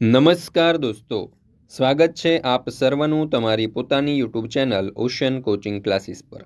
નમસ્કાર દોસ્તો સ્વાગત છે આપ સર્વનું તમારી પોતાની YouTube channel Ocean coaching classes પર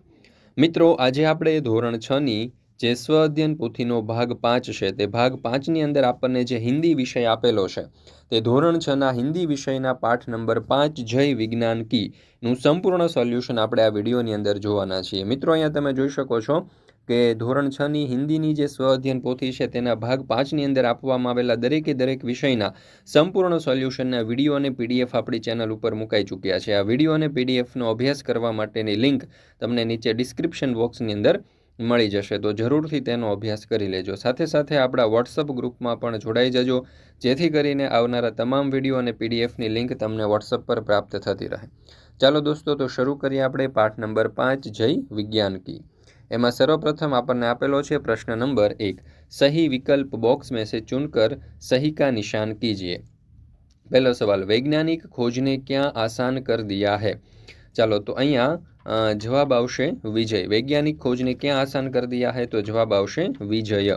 મિત્રો આજે આપણે ધોરણ છની જે સ્વ અધ્યયન પોથીનો ભાગ પાંચ છે તે ભાગ પાંચની અંદર આપણને જે હિન્દી વિષય આપેલો છે તે ધોરણ છના હિન્દી વિષયના પાઠ નંબર પાંચ જય વિજ્ઞાન કી નું સંપૂર્ણ સોલ્યુશન આપણે આ વિડીયોની અંદર જોવાના છીએ મિત્રો અહીંયા તમે જોઈ શકો છો કે ધોરણ છની હિન્દીની જે સ્વ અધ્યયન પોથી છે તેના ભાગ પાંચની અંદર આપવામાં આવેલા દરેકે દરેક વિષયના સંપૂર્ણ સોલ્યુશનના વિડીયો અને પીડીએફ આપણી ચેનલ ઉપર મુકાઈ ચૂક્યા છે આ વિડીયો અને પીડીએફનો અભ્યાસ કરવા માટેની લિંક તમને નીચે ડિસ્ક્રિપ્શન બોક્સની અંદર મળી જશે તો જરૂરથી તેનો અભ્યાસ કરી લેજો સાથે સાથે આપણા વોટ્સઅપ ગ્રુપમાં પણ જોડાઈ જજો જેથી કરીને આવનારા તમામ વિડીયો અને પીડીએફની લિંક તમને વોટ્સઅપ પર પ્રાપ્ત થતી રહે ચાલો દોસ્તો તો શરૂ કરીએ આપણે પાઠ નંબર પાંચ જય વિજ્ઞાન કી એમાં સર્વપ્રથમ આપણને આપેલો છે પ્રશ્ન નંબર એક સહી વિકલ્પ બોક્સ મેં સે ચુનકર સહી કા નિશાન કીજીએ પહેલો સવાલ વૈજ્ઞાનિક ખોજને ક્યાં આસાન કર દિયા હે ચાલો તો અહીંયા જવાબ આવશે વિજય વૈજ્ઞાનિક ખોજને ક્યાં આસાન કર દિયા હે તો જવાબ આવશે વિજય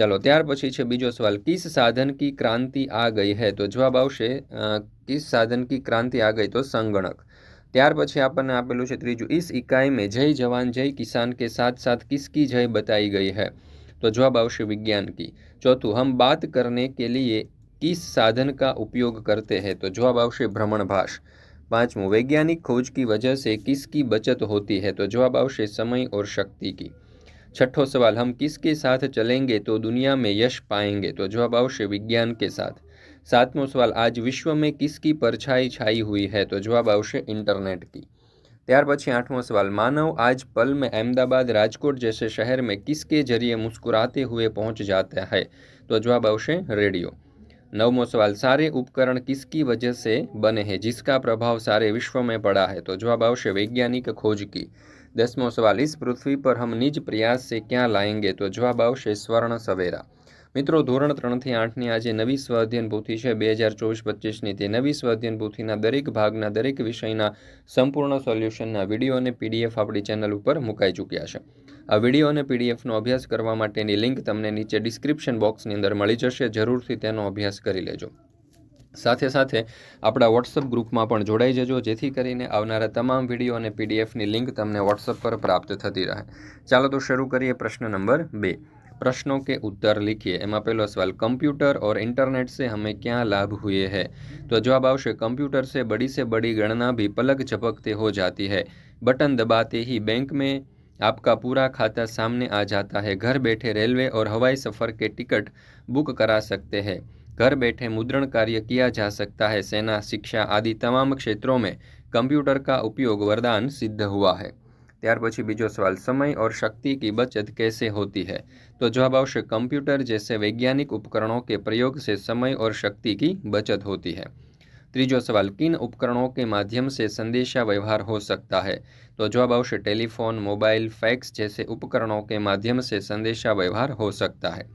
ચાલો ત્યાર પછી છે બીજો સવાલ કિસ સાધન કી ક્રાંતિ આ ગઈ હે તો જવાબ આવશે કિસ સાધન કી ક્રાંતિ આ ગઈ તો સંગણક त્યાર પછી આપને આપેલું છે ત્રીજું ઇસ એકાય મે જય જવાન જય કિસાન કે સાત સાત કિસકી જય બતાઈ ગઈ હૈ તો જવાબ આવશે વિજ્ઞાન કી ચોથું હમ બાત કરને કે લિયે કિસ સાધન કા ઉપયોગ કરતે હે તો જવાબ આવશે भ्रमण भाश પાંચમું વૈજ્ઞાનિક ખોજ કી વજહ સે કિસકી બચત હોતી હૈ તો જવાબ આવશે સમય ઓર શક્તિ કી છઠ્ઠો સવાલ હમ કિસ કે સાથ ચલંગે તો દુનિયા મે યશ પાએંગે તો જવાબ આવશે વિજ્ઞાન કે સાથ सातवां सवाल आज विश्व में किसकी परछाई छाई हुई है तो जवाब આવશે इंटरनेट की। ત્યાર પછી આઠમો સવાલ માનવ આજ પલમ મે અમદાવાદ રાજકોટ જેસે શહેર મે કિસ્કે જરીયે મુસ્કુરાતે હુએ પહોંચ જાતા હૈ તો જવાબ આવશે રેડિયો। નવમો સવાલ سارے ઉપકરણ કિસ્કી વજહ સે બને હૈ જિસકા પ્રભાવ سارے વિશ્વ મે પડા હૈ તો જવાબ આવશે વૈજ્ઞાનિક ખોજ કી। દસમો સવાલ ઇસ પૃથ્વી પર હમ નિજ પ્રયાસ સે ક્યાં લાએંગે તો જવાબ આવશે સ્વર્ણ સવેરા મિત્રો ધોરણ ત્રણથી આઠની આજે નવી સ્વાધ્યયન પોથી છે બે હજાર ચોવીસ પચીસની તે નવી સ્વાધ્યયન પોથીના દરેક ભાગના દરેક વિષયના સંપૂર્ણ સોલ્યુશનના વિડીયો અને પીડીએફ આપણી ચેનલ ઉપર મુકાઈ ચૂક્યા છે આ વિડીયો અને પીડીએફનો અભ્યાસ કરવા માટેની લિંક તમને નીચે ડિસ્ક્રિપ્શન બોક્સની અંદર મળી જશે જરૂરથી તેનો અભ્યાસ કરી લેજો સાથે સાથે આપણા વોટ્સઅપ ગ્રુપમાં પણ જોડાઈ જજો જેથી કરીને આવનારા તમામ વિડીયો અને પીડીએફની લિંક તમને વોટ્સઅપ પર પ્રાપ્ત થતી રહે ચાલો તો શરૂ કરીએ પ્રશ્ન નંબર બે પ્રશ્નો કે ઉત્તર લિખીએ એમાં પહેલો સવાલ કમ્પ્યુટર ઓર ઇન્ટરનેટ સે હમે ક્યાં લાભ હુએ હૈ તો જવાબ આવશે કમ્પ્યુટર સે બડી સે બડી ગણના ભી પલક ઝપકતે હો જાતી હૈ બટન દબાતે હી બેંક મેં आपका पूरा खाता सामने आ जाता है घर बैठे रेलवे और हवाई सफ़र के टिकट बुक करा सकते हैं घर बैठे मुद्रण कार्य किया जा सकता है सेना शिक्षा आदि तमाम क्षेत्रों में कंप्यूटर का उपयोग वरदान सिद्ध हुआ है त्यार पी बीजो सवाल समय और शक्ति की बचत कैसे होती है तो जवाब આવશે કમ્પ્યુટર जैसे वैज्ञानिक उपकरणों के प्रयोग से समय और शक्ति की बचत होती है ત્રીજો सवाल किन उपकरणों के माध्यम से संदेशा व्यवहार हो सकता है तो जवाब આવશે टेलीफोन मोबाइल फैक्स जैसे उपकरणों के माध्यम से संदेशा व्यवहार हो सकता है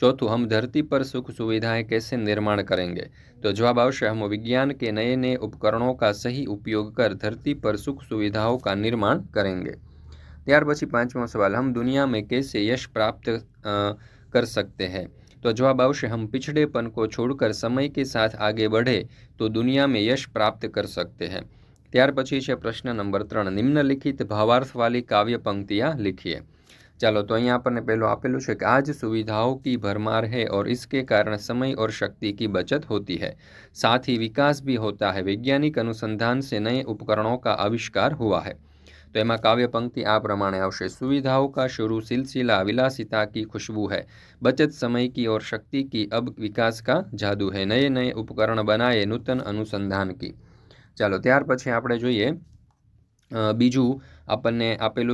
चौथु हम धरती पर सुख सुविधाएं कैसे निर्माण करेंगे तो जवाब अवश्य हम विज्ञान के नए नए उपकरणों का सही उपयोग कर धरती पर सुख सुविधाओं का निर्माण करेंगे त्यार पी पांचवा सवाल हम दुनिया में कैसे यश प्राप्त कर सकते हैं तो जवाब अवश्य हम पिछड़ेपन को छोड़कर समय के साथ आगे बढ़े तो दुनिया में यश प्राप्त कर सकते हैं त्यार पी प्रश्न नंबर નંબર निम्नलिखित भावार्थ वाली काव्य पंक्तियाँ लिखिए चलो तो અહીંયા આપણને પહેલું आपेलू है कि आज सुविधाओं की भरमार है और इसके कारण समय और शक्ति की बचत होती है साथ ही विकास भी होता है वैज्ञानिक अनुसंधान से नए उपकरणों का आविष्कार हुआ है तो એમાં काव्य पंक्ति आ प्रमाण આવશે सुविधाओं का शुरू सिलसिला विलासिता की खुशबू है बचत समय की और शक्ति की अब विकास का जादू है नए नए उपकरण बनाए नूतन अनुसंधान की चलो त्यार पे आप જોઈએ બીજું अपन ने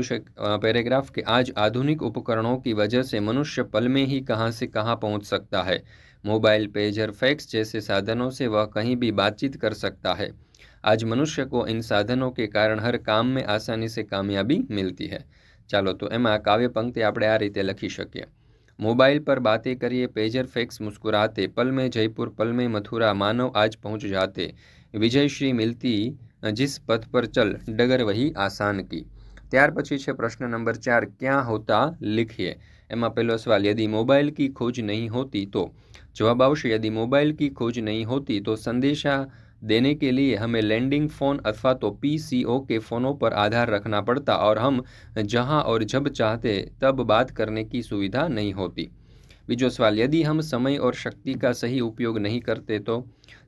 છે पैराग्राफ कि आज आधुनिक उपकरणों की वजह से मनुष्य पल में ही कहाँ से कहाँ पहुँच सकता है मोबाइल पेजर फैक्स जैसे साधनों से वह कहीं भी बातचीत कर सकता है आज मनुष्य को इन साधनों के कारण हर काम में आसानी से कामयाबी मिलती है चलो तो एम काव्य पंक्ति आप आ रीते लखी शकी मोबाइल पर बातें करिए पेजर फैक्स मुस्कुराते पल में जयपुर पल में मथुरा मानव आज પહોંચ जाते विजयश्री मिलती जिस पथ पर चल डगर वही आसान की त्यार पी है प्रश्न नंबर चार क्या होता लिखिए एम पेलो सवाल यदि मोबाइल की खोज नहीं होती तो जवाब आश यदि मोबाइल की खोज नहीं होती तो संदेशा देने के लिए हमें लैंडिंग फोन अथवा तो पीसीओ के फोनों पर आधार रखना पड़ता और हम जहां और जब चाहते तब बात करने की सुविधा नहीं होती बीजो सवाल यदि हम समय और शक्ति का सही उपयोग नहीं करते तो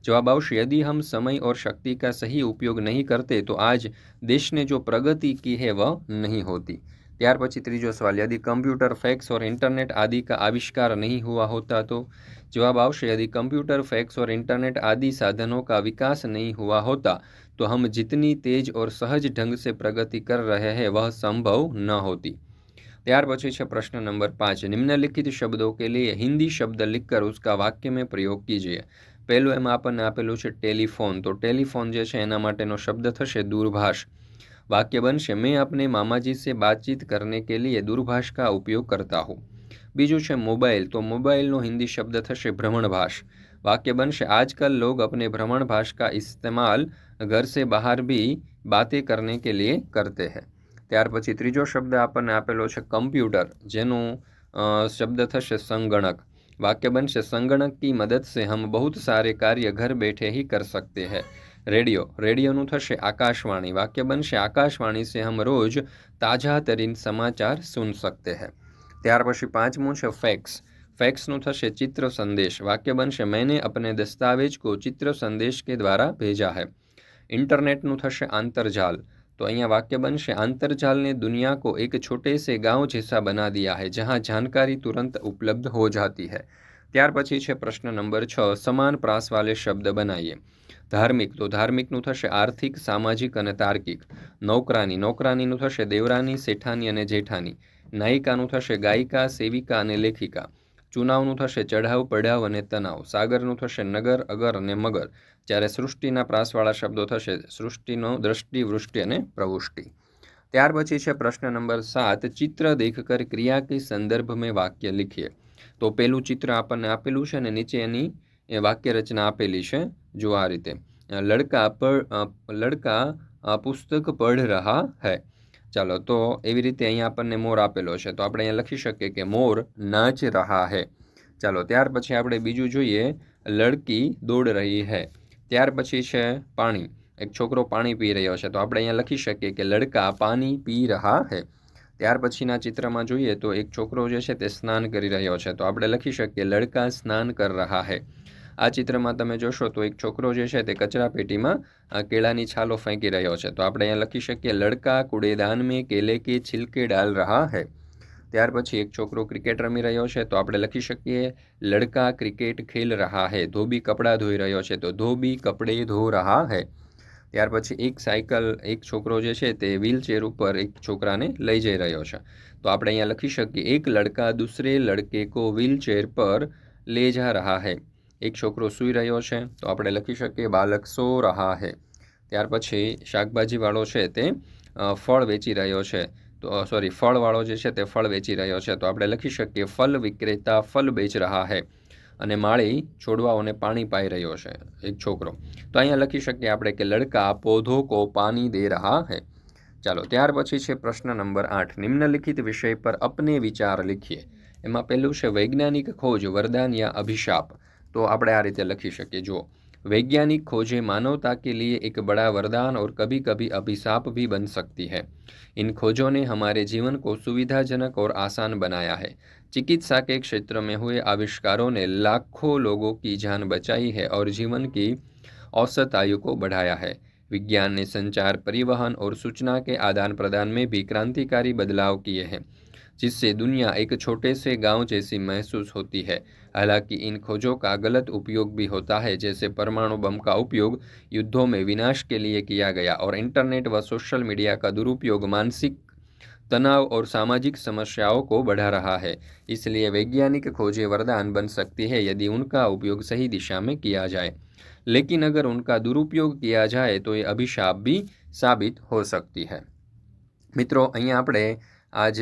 जवाब अवश्य यदि हम समय और शक्ति का सही उपयोग नहीं करते तो आज देश ने जो प्रगति की है वह नहीं होती त्यार पी तीजो सवाल यदि कंप्यूटर फैक्स और इंटरनेट आदि का आविष्कार नहीं हुआ होता तो जवाब अवश्य यदि कंप्यूटर फैक्स और इंटरनेट आदि साधनों का विकास नहीं हुआ होता तो हम जितनी तेज और सहज ढंग से प्रगति कर रहे हैं वह संभव न होती ત્યાર પછી છે પ્રશ્ન નંબર પાંચ નિમ્નલિખિત શબ્દો કે લઈએ હિન્દી શબ્દ लिखकर उसका वाक्य में પ્રયોગ કીજીએ પહેલું એમાં આપણને આપેલું છે ટેલિફોન તો ટેલિફોન જે છે એના માટેનો શબ્દ થશે દૂરભાષ વાક્ય બનશે મેં આપને મામાજી સે બાતચીત કરને કે લીએ દૂરભાષ કા ઉપયોગ કરતા હું બીજું છે મોબાઈલ તો મોબાઈલનો હિન્દી શબ્દ થશે ભ્રમણભાષ વાક્ય બનશે આજકાલ લોગ અપને ભ્રમણભાષ કા ઇસ્તેમાલ ઘર સે બહાર ભી બાતે કરને કે લીએ કરતે હૈ ત્યાર પછી ત્રીજો શબ્દ આપણને આપેલો છે કમ્પ્યુટર જેનું શબ્દ થશે સંગણક વાક્ય બનશે સંગણક કી મદદ સે હમ બહુત સારે કાર્ય ઘર બેઠે હી કર સકતે હૈ રેડિયો રેડિયોનું થશે આકાશવાણી વાક્ય બનશે આકાશવાણી સે હમ રોજ તાજા તરીન સમાચાર સુન સકતે હૈ ત્યાર પછી પાંચમું છે ફેક્સ ફેક્સનું થશે ચિત્ર સંદેશ વાક્ય બનશે મેને અપને દસ્તાવેજ કો ચિત્ર સંદેશ કે દ્વારા ભેજા હૈ ઇન્ટરનેટનું થશે આંતરજાલ तो अँ वाक्य बन से आंतरजाल ने दुनिया को एक छोटे से गाँव जैसा बना दिया है जहाँ जानकारी तुरंत उपलब्ध हो जाती है त्यार पी है प्रश्न नंबर छ समान प्रास वाले शब्द बनाइए धार्मिक तो धार्मिक आर्थिक सामजिक और तार्किक नौकरा नौकरा देवरानी सेठानी और जेठानी नायिका थे गायिका सेविका और लेखिका ચુનાવનું થશે ચઢાવ પડાવ અને તનાવ સાગરનું થશે નગર અગર અને મગર જ્યારે સૃષ્ટિના પ્રાસવાળા શબ્દો થશે સૃષ્ટિનો દ્રષ્ટિ વૃષ્ટિ અને પ્રવૃષ્ટિ ત્યાર પછી છે પ્રશ્ન નંબર સાત ચિત્ર દેખકર ક્રિયા કે સંદર્ભ મેં વાક્ય લખીએ તો પહેલું ચિત્ર આપણને આપેલું છે અને નીચે એની વાક્ય રચના આપેલી છે જો આ રીતે લડકા પર લડકા પુસ્તક પઢ રહા હૈ ચાલો તો એવી રીતે અહીંયા આપણને મોર આપેલો છે તો આપણે અહીંયા લખી શકીએ કે મોર નાચ રહા હે ચાલો ત્યાર પછી આપણે બીજું જોઈએ લડકી દોડ રહી હે ત્યાર પછી છે પાણી એક છોકરો પાણી પી રહ્યો છે તો આપણે અહીંયા લખી શકીએ કે લડકા પાણી પી રહ્યા હે ત્યાર પછીના ચિત્રમાં જોઈએ તો એક છોકરો જે છે તે સ્નાન કરી રહ્યો છે તો આપણે લખી શકીએ લડકા સ્નાન કર રહા હે આ ચિત્રમાં તમે જોશો તો એક છોકરો જે છે તે કચરા પેટીમાં કેળાની છાલો ફેંકી રહ્યો છે તો આપણે અહીંયા લખી શકીએ લડકા કુડેદાન મેં કેલે કે છિલકે ડાલ રહા હૈ ત્યાર પછી એક છોકરો ક્રિકેટ રમી રહ્યો છે તો આપણે લખી શકીએ લડકા ક્રિકેટ ખેલ રહા હૈ ધોબી કપડાં ધોઈ રહ્યો છે તો ધોબી કપડે ધો રહા હૈ ત્યાર પછી એક સાયકલ એક છોકરો જે છે તે વ્હીલચેર ઉપર એક છોકરાને લઈ જઈ રહ્યો છે તો આપણે અહીંયા લખી શકીએ એક લડકા દૂસરે લડકે કો વ્હીલચેર પર લે જા રહા હૈ એક છોકરો સૂઈ રહ્યો છે તો આપણે લખી શકીએ બાલક સો રહા હે ત્યાર પછી શાકભાજીવાળો છે તે ફળ વેચી રહ્યો છે તો સોરી ફળવાળો જે છે તે ફળ વેચી રહ્યો છે તો આપણે લખી શકીએ ફલ વિક્રેતા ફલ બેચ રહ્યા હે અને માળી છોડવાઓને પાણી પાઈ રહ્યો છે એક છોકરો તો અહીંયા લખી શકીએ આપણે કે લડકા પોધો કો પાણી દે રહા હે ચાલો ત્યાર પછી છે પ્રશ્ન નંબર આઠ નિમ્નલિખિત વિષય પર અપને વિચાર લીખીએ એમાં પહેલું છે વૈજ્ઞાનિક ખોજ વરદાન યા અભિશાપ तो आप आ रीते लखी सके जो वैज्ञानिक खोजें मानवता के लिए एक बड़ा वरदान और कभी कभी अभिशाप भी बन सकती है इन खोजों ने हमारे जीवन को सुविधाजनक और आसान बनाया है चिकित्सा के क्षेत्र में हुए आविष्कारों ने लाखों लोगों की जान बचाई है और जीवन की औसत आयु को बढ़ाया है विज्ञान ने संचार परिवहन और सूचना के आदान प्रदान में भी क्रांतिकारी बदलाव किए हैं जिससे दुनिया एक छोटे से गांव जैसी महसूस होती है हालांकि इन खोजों का गलत उपयोग भी होता है जैसे परमाणु बम का उपयोग युद्धों में विनाश के लिए किया गया और इंटरनेट व सोशल मीडिया का दुरुपयोग मानसिक तनाव और सामाजिक समस्याओं को बढ़ा रहा है इसलिए वैज्ञानिक खोजें वरदान बन सकती है यदि उनका उपयोग सही दिशा में किया जाए लेकिन अगर उनका दुरुपयोग किया जाए तो ये अभिशाप भी साबित हो सकती है मित्रों अँ आप आज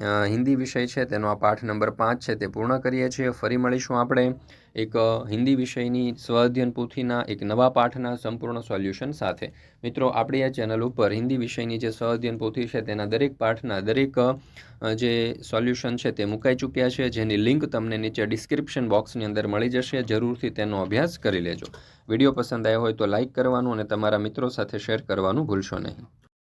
હિન્દી વિષય છે તેનો આ પાઠ નંબર પાંચ છે તે પૂર્ણ કરીએ છીએ ફરી મળીશું આપણે એક હિન્દી વિષયની સ્વઅધ્યયન પોથીના એક નવા પાઠના સંપૂર્ણ સોલ્યુશન સાથે મિત્રો આપણી આ ચેનલ ઉપર હિન્દી વિષયની જે સ્વઅધ્યયન પોથી છે તેના દરેક પાઠના દરેક જે સોલ્યુશન છે તે મુકાઈ ચૂક્યા છે જેની લિંક તમને નીચે ડિસ્ક્રિપ્શન બોક્સની અંદર મળી જશે જરૂરથી તેનો અભ્યાસ કરી લેજો વિડીયો પસંદ આવ્યો હોય તો લાઇક કરવાનું અને તમારા મિત્રો સાથે શેર કરવાનું ભૂલશો નહીં